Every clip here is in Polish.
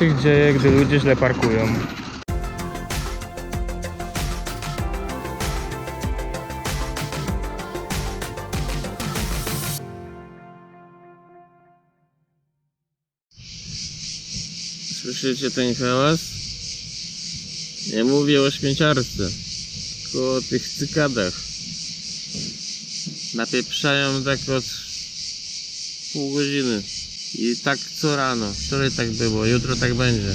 najlepszych dzieje, gdy ludzie źle parkują. Słyszycie ten hałas? Nie mówię o śmieciarce, tylko o tych cykadach. Napieprzają tak od pół godziny. I tak co rano. Wczoraj tak było, jutro tak będzie.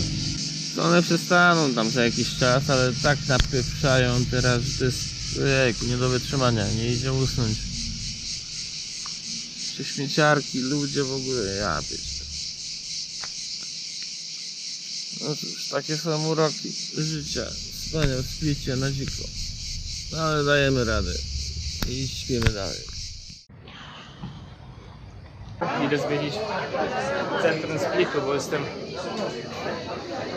One przestaną tam za jakiś czas, ale tak napieprzają teraz, że to jest ojejku, nie do wytrzymania, nie idzie usnąć. Czy śmieciarki, ludzie w ogóle, ja pierdolę. No cóż, takie są uroki życia. Wspaniał spicie na dziko. No ale dajemy radę. I śpimy dalej. Idę zwiedzić centrum Splitu, bo jestem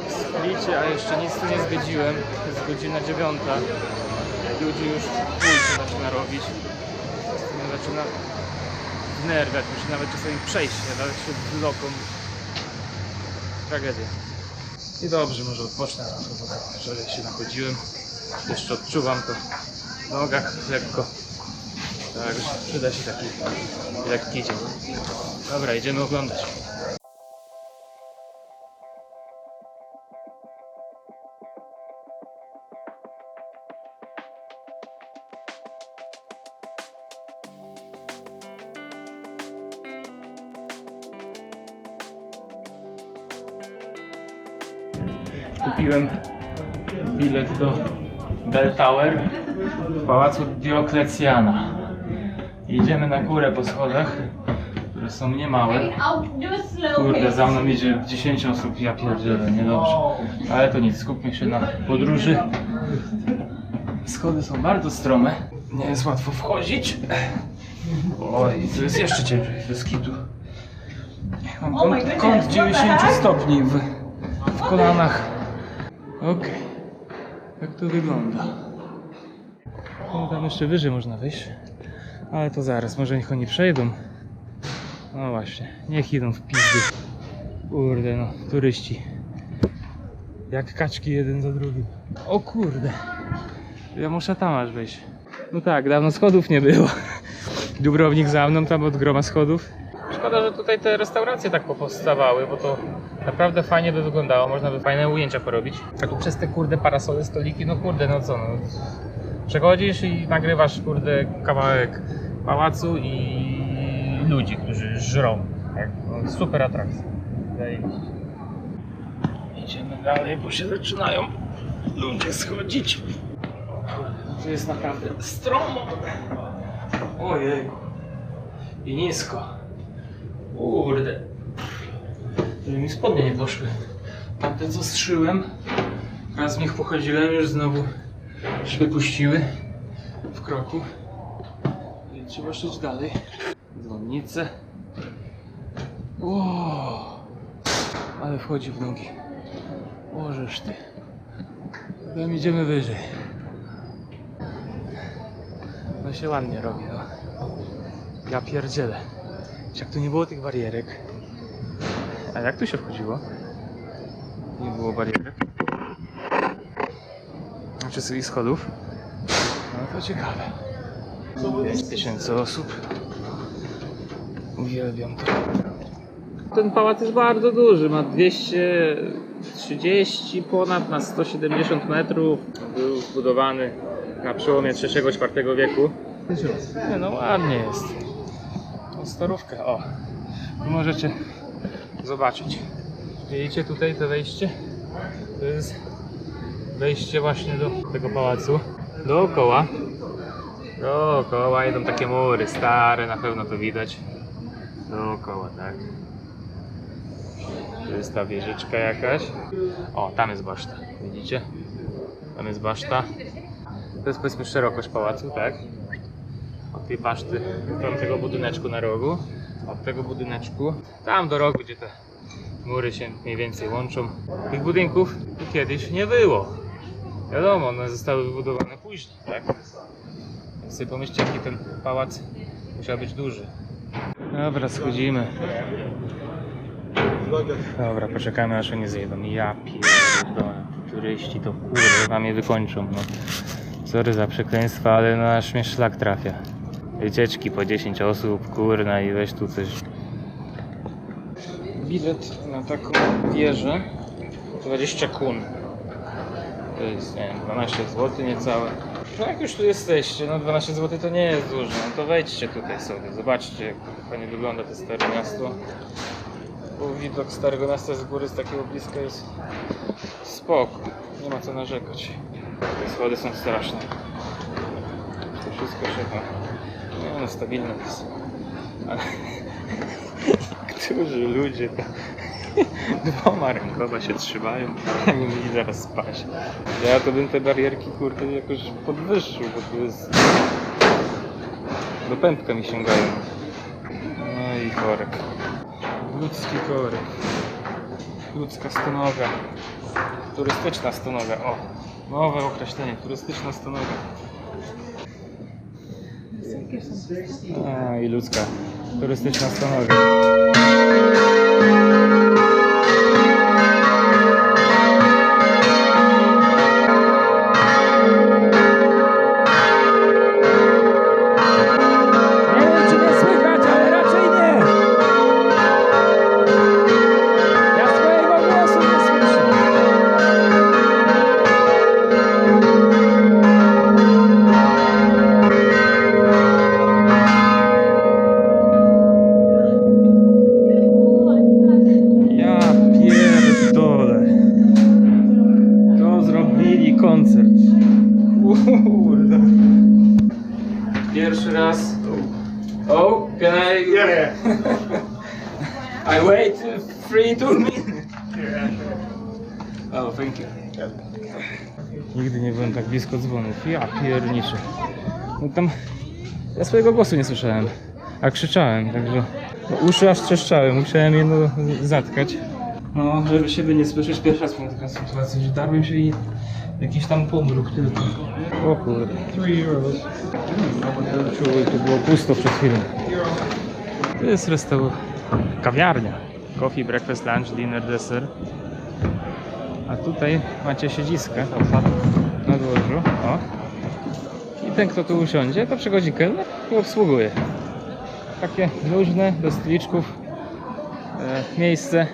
w Splicie, a jeszcze nic tu nie zwiedziłem. Jest godzina dziewiąta. Ludzi już się zaczyna robić. Zaczyna wnerwiać. Muszę nawet czasami przejść, dać się blokom. Tragedia. I dobrze, może odpocznę bo wczoraj się nachodziłem. Jeszcze odczuwam to w nogach lekko. Także przyda się taki lekki dzień. Dobra, idziemy oglądać. Kupiłem bilet do Bell Tower w pałacu Dioklecjana. Idziemy na górę po schodach, które są niemałe. Kurde, za mną idzie 10 osób, ja pierdzielę, niedobrze. Ale to nic, skupmy się na podróży. Schody są bardzo strome, nie jest łatwo wchodzić. Oj, tu jest jeszcze ciężej, bez kitu. Mam Oh kąt, kąt what the 90 heck? stopni w, w kolanach. Okej, jak to wygląda? No, tam jeszcze wyżej można wyjść. Ale to zaraz, może niech oni przejdą. No właśnie, niech idą w pizdy. Kurde no, turyści. Jak kaczki jeden za drugim. O kurde. Ja muszę tam aż wejść. No tak, dawno schodów nie było. Dubrownik za mną, tam od groma schodów. Szkoda, że tutaj te restauracje tak popostawały, bo to naprawdę fajnie by wyglądało. Można by fajne ujęcia porobić. A tu przez te kurde parasole, stoliki, no kurde, no co no. Przechodzisz i nagrywasz kurde kawałek pałacu i ludzi, którzy żrą. Tak? No, super atrakcja. Zajebiście. Idziemy dalej, bo się zaczynają ludzie schodzić. Tu jest naprawdę stromo. Ojej. I nisko. Kurde. Żeby mi spodnie nie poszły. Tamte co strzyłem, raz w nich pochodziłem, już znowu szwy puściły w kroku. I trzeba szyć dalej. Dzwonnice. Ale wchodzi w nogi. Możesz ty. Tam idziemy wyżej. No się ładnie robi, no. Ja pierdzielę. Jak tu nie było tych barierek. A jak tu się wchodziło? Nie było barierek. Sobie schodów. No to ciekawe. 5 tysięcy osób. Uwielbiam to. Ten pałac jest bardzo duży, ma 230 ponad na 170 metrów. Był zbudowany na przełomie III-IV wieku. Nie no ładnie jest. No, starówka, o. Tu możecie zobaczyć. Widzicie tutaj to wejście? To jest wejście właśnie do tego pałacu. Dookoła. Dookoła idą takie mury stare, na pewno to widać. Dookoła, tak. Tu jest ta wieżyczka jakaś. O, tam jest baszta. Widzicie? Tam jest baszta. To jest powiedzmy szerokość pałacu, tak? Od tej baszty, od tego budyneczku na rogu. Od tego budyneczku. Tam do rogu, gdzie te mury się mniej więcej łączą. Tych budynków kiedyś nie było. Wiadomo, one zostały wybudowane później, tak? Więc sobie pomyślcie, jaki ten pałac musiał być duży. Dobra, schodzimy. Dobra, poczekamy aż oni zjedą. Ja pierdolę, turyści to kurwa mnie wykończą. No. Sorry za przekleństwa, ale na aż mnie szlak trafia. Wycieczki po 10 osób, kurna i weź tu coś. Bilet na taką wieżę 20 kun. To jest, nie wiem, 12 zł niecałe. No jak już tu jesteście, no 12 zł to nie jest dużo, no to wejdźcie tutaj sobie, zobaczcie jak fajnie wygląda to stare miasto. Bo widok Starego Miasta z góry z takiego bliska jest spoko. Nie ma co narzekać. Te schody są straszne. To wszystko tam... Nie no, stabilne jest. Ale niektórzy ludzie to dwoma rękoma się trzymają, jak mieli zaraz spaść. Ja to bym te barierki kurde jakoś podwyższył, bo tu jest... Do pępka mi sięgają. No i korek. Ludzki korek. Ludzka stonoga. Turystyczna stonoga. O, nowe określenie. Turystyczna stonoga. A, i ludzka. Turystyczna stonoga. Minutes. Oh, thank you. Nigdy nie byłem tak blisko dzwonów. Ja pierniczę. No tam... Ja swojego głosu nie słyszałem. A krzyczałem, także... No, uszy aż trzeszczały, musiałem je no, zatkać. No, żeby siebie nie słyszeć, pierwszy raz miałem taką sytuację, że darłem się i jakiś tam pomruk tylko. O kurde. 3 euros. Czuło, to było pusto przed chwilą. To jest restauracja, kawiarnia. Coffee, breakfast, lunch, dinner, dessert. A tutaj macie siedziska na dworzu. O. I ten, kto tu usiądzie, to przychodzi kelner i obsługuje. Takie luźne, do stoliczków e, miejsce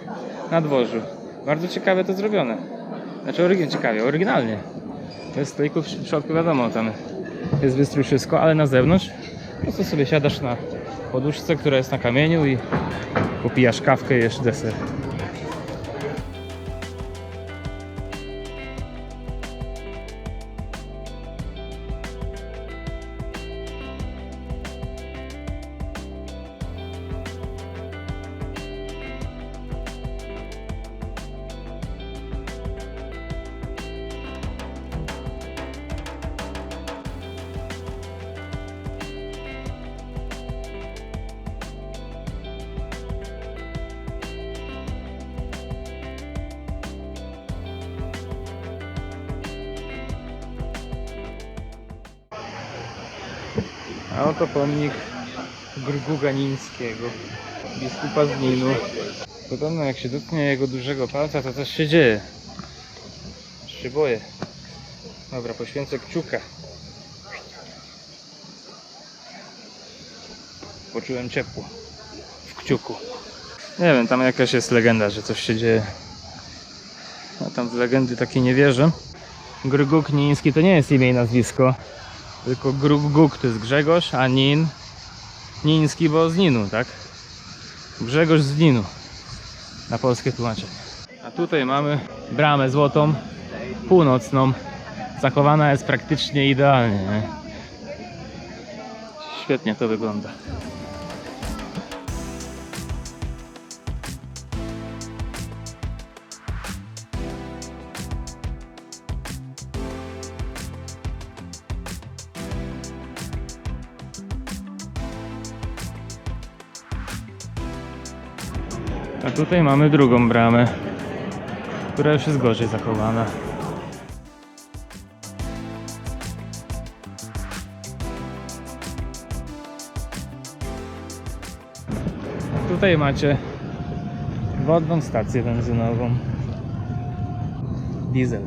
na dworzu. Bardzo ciekawe to zrobione. Znaczy orygi- ciekawie, oryginalnie. Bez stolików w środku wiadomo, tam jest wystrój wszystko, ale na zewnątrz po prostu sobie siadasz na poduszce, która jest na kamieniu i popijasz kawkę i jesz deser. A oto pomnik Grguganińskiego, biskupa z Ninu. Podobno jak się dotknie jego dużego palca, to coś się dzieje. Się. Dobra, poświęcę kciuka. Poczułem ciepło w kciuku. Nie wiem, tam jakaś jest legenda, że coś się dzieje. Ja tam w legendy takie nie wierzę. Grguk Niński to nie jest imię i nazwisko. Tylko Gruk Guk to jest Grzegorz, a Nin Niński, bo z Ninu, tak? Grzegorz z Ninu. Na polskie tłumaczenie. A tutaj mamy bramę złotą, północną. Zachowana jest praktycznie idealnie. Nie? Świetnie to wygląda. Tutaj mamy drugą bramę, która już jest gorzej zachowana. Tutaj macie wodną stację benzynową. Diesel.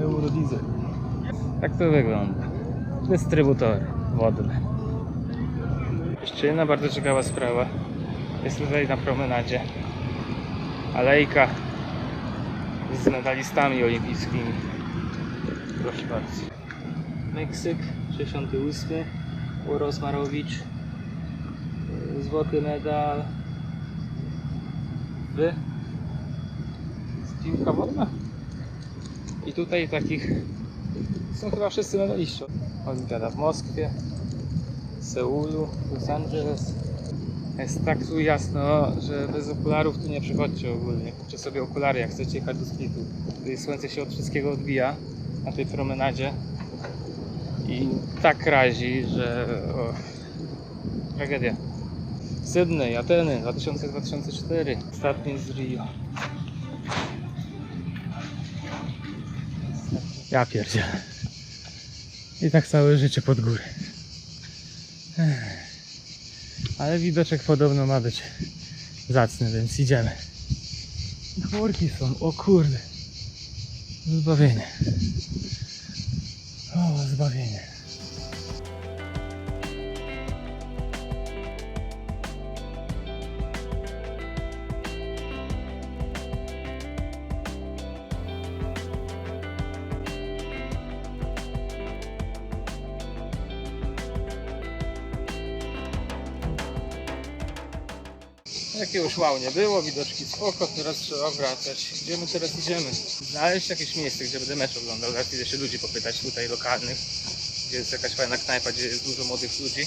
Eurodiesel. Tak to wygląda. Dystrybutory wodne. Jeszcze jedna bardzo ciekawa sprawa. Jest tutaj na promenadzie alejka z medalistami olimpijskimi. Proszę bardzo. Meksyk 68. Uros Marowicz. Złoty medal. Wy. Z piłka wodna. I tutaj takich są chyba wszyscy medaliści. Olimpiada w Moskwie, Seulu, Los Angeles. Jest tak tu jasno, że bez okularów tu nie przychodźcie ogólnie. Kupcie sobie okulary, jak chcecie jechać do skitu. Tutaj słońce się od wszystkiego odbija na tej promenadzie. I tak razi, że... O, tragedia. Sydney, Ateny, 2000-2004. Ostatni z Rio. Ja pierdzielę. I tak całe życie pod górę. Ech. Ale widoczek podobno ma być zacny, więc idziemy. Chmurki są, o kurde. Zbawienie. O, zbawienie. Jakiegoś wow nie było, widoczki spoko, teraz trzeba wracać. Gdzie my teraz idziemy? Znaleźć jakieś miejsce, gdzie będę mecz oglądał. Zaraz idę się ludzi popytać tutaj lokalnych, gdzie jest jakaś fajna knajpa, gdzie jest dużo młodych ludzi.